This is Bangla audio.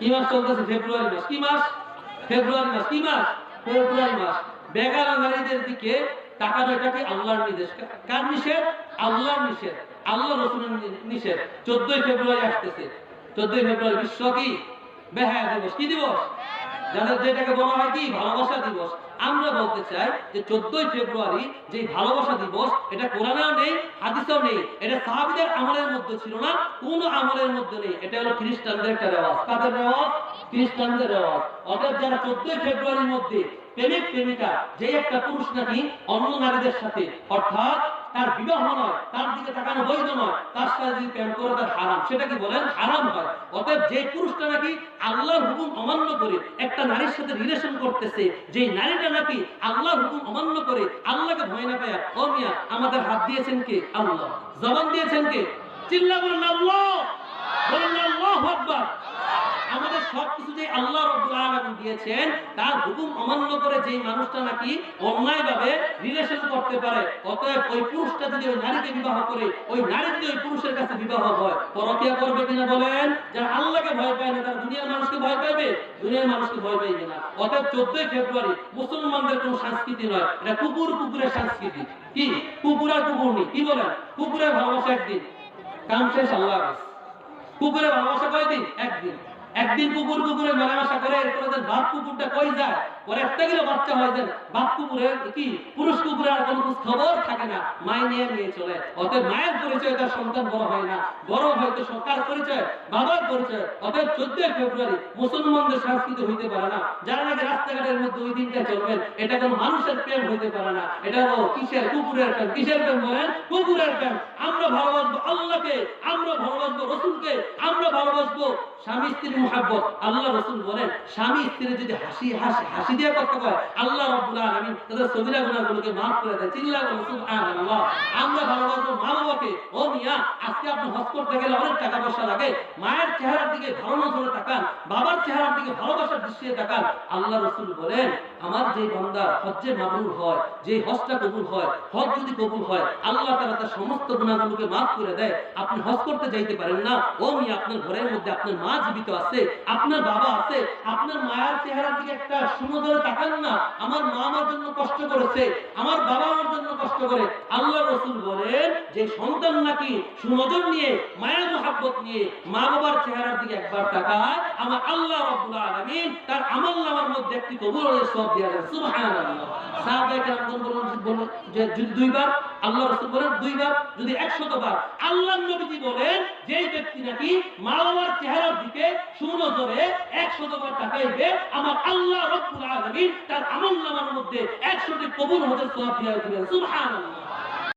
কি মাস চলতেছে? ফেব্রুয়ারি মাস। কি মাস? ফেব্রুয়ারি মাস। কি মাস? ফেব্রুয়ারি মাস। বেগা নারীদের দিকে তাকানো এটা কি আল্লাহর নির্দেশ? কার নিষেধ? আল্লাহর নিষেধ। আল্লাহ রসুলের নিষেধ। চোদ্দই ফেব্রুয়ারি আসতেছে। চোদ্দই ফেব্রুয়ারি বিশ্ব কি? বেহায়া দিবস। কি দিবস? যেটাকে বলা হয় কি? ভালোবাসা দিবস। আমরা বলতে চাই যে চোদ্দই ফেব্রুয়ারি যে ভালোবাসা দিবস, এটা কোরআনেও নেই, হাদিসেও নেই। এটা সাহাবিদের আমলের মধ্যে ছিল না, কোন আমলের মধ্যে নেই। এটা হলো খ্রিস্টানদের একটা রেওয়াজ। কাদের রেওয়াজ? খ্রিস্টানদের রেওয়াজ। অর্থাৎ যারা চোদ্দই ফেব্রুয়ারির মধ্যে প্রেমিক প্রেমিকা, যে একটা পুরুষ নাকি অন্য নারীদের সাথে, অর্থাৎ তার বিবাহ নয়, তার দিকে তাকানো বৈধ নয়, তার সাথে যদি প্রেম করে তার হারাম। সেটা কি বলেন? হারাম হয়। অতএব যে পুরুষটা নাকি আল্লাহর হুকুম অমান্য করে একটা নারীর সাথে রিলেশন করতেছে যে নারীটা নাকি আল্লাহর হুকুম অমান্য করে, আল্লাহকে ভয় না পায়, ও মিয়া, আমাদের হাত দিয়েছেন কে? আল্লাহ। জবান দিয়েছেন কে? চিল্লা বলেন আল্লাহ। বলেন আল্লাহু দিয়েছেন, তার হুকুম অমান্য করে যে মানুষটা নাকি অন্যায়ভাবে রিলেশন করতে পারে, অতএব ওই পুরুষটা যদি ওই নারীকে বিবাহ করে, ওই নারী যদি ওই পুরুষের কাছে বিবাহ হয়, পরকিয়া করবে কিনা বলেন? যারা আল্লাহকে ভয় পায় না, তারা দুনিয়ার মানুষকে ভয় পাইবে দুনিয়ার মানুষকে ভয় পাইবে না অতএব চোদ্দই ফেব্রুয়ারি মুসলমানদের কোনো সংস্কৃতি নয়, এটা কুকুর কুকুরের সংস্কৃতি। কি? কুকুর আর কুকুর নেই, কি বলেন? কুকুরের ভালোবাসা একদিন, কাম শেষ, আল্লাহ কুকুরের ভালোবাসা কয়দিন? একদিন। একদিন কুকুর কুকুরে মেলামেশা করে, এরপরে বাপ কুকুরটা কই যায়? পরে একটা গেলে বাচ্চা হয় যে বাপ কুকুরের কি পুরুষ কুকুরের আর কোনো খবর থাকে না? মায় নিয়ে নিয়ে চলে। অতএব মায়ের পরিচয় তার সন্তান বড় হয় না। বড় হয়তো সরকার পরিচয়, বাবার পরিচয়, অতএব চোদ্দই ফেব্রুয়ারি মুসলমানদের সংস্কৃতি হইতে পারে না। যারা নাকি রাস্তাঘাটের মধ্যে ওই দিনটা চলবেন, এটা কোনো মানুষের প্রেম হইতে পারে না। এটা হলো কিসের কুকুরের প্রেম? কিসের প্রেম বলেন? কুকুরের প্রেম। আমরা ভালোবাসবো আল্লাহকে, আমরা ভালোবাসবো রসুলকে ভালোবাসবো স্বামী স্ত্রীর মহাব্বত। আল্লাহ রসুল বলেন, স্বামী স্ত্রী যদি হাসি হাসি হাসি দিয়ে কথা আল্লাহ রব্বুল আলমিন তাদের সবিরা গুনাহগুলোকে মাফ করে দেয়। চিল্লা বলে আল্লাহ আমরা ভালোবাসবো মা আজকে আপনি হজ করতে গেলে অনেক টাকা পয়সা লাগে। মায়ের চেহারার দিকে তাকান, বাবার চেহারার দিকে ভালোবাসার দৃষ্টিতে তাকান। আল্লাহ রসুল বলেন, আমার যে হজ্জে মাবরুর হয়, যে হজটা কবুল হয়, হজ যদি কবুল হয়, আল্লাহ তাআলা তার সমস্ত গুনাহগুলোকে মাফ করে দেয়। আপনি হজ করতে যাইতে পারেন না। ও আপনার ঘরের মধ্যে আপনার মা জীবিত আছে, আপনার বাবা আছে, আপনার মায়ের চেহারার দিকে একটা সুনজরে তাকান না। আমার মা আমার জন্য কষ্ট করেছে, আমার বাবা আমার জন্য কষ্ট করে। আল্লাহ রসুল বলেন, যে সন্তান নাকি সুনজর নিয়ে, মায়ের মহাব্বত নিয়ে মা বাবার চেহারার দিকে একবার তাকায়, আমার আল্লাহ রব্বুল আলামিন তার আমল নামার মধ্যে একটি কবুলের সব দেওয়া যায় সুবহানাল্লাহ। সাহাবায়ে বলেন যে দুইবার, আল্লাহ রাসূল বলেন দুইবার, যদি 100 বার নবীজি বলেন, যেই ব্যক্তি নাকি মা বাবার চেহারার দিকে সুনজরে 100 বার তাকাইবে, আমার আল্লাহ রব্বুল আলামিন তার আমল নামার মধ্যে 100টি কবুল হতে সওয়াব দিয়া দিবেন। সুবহানাল্লাহ।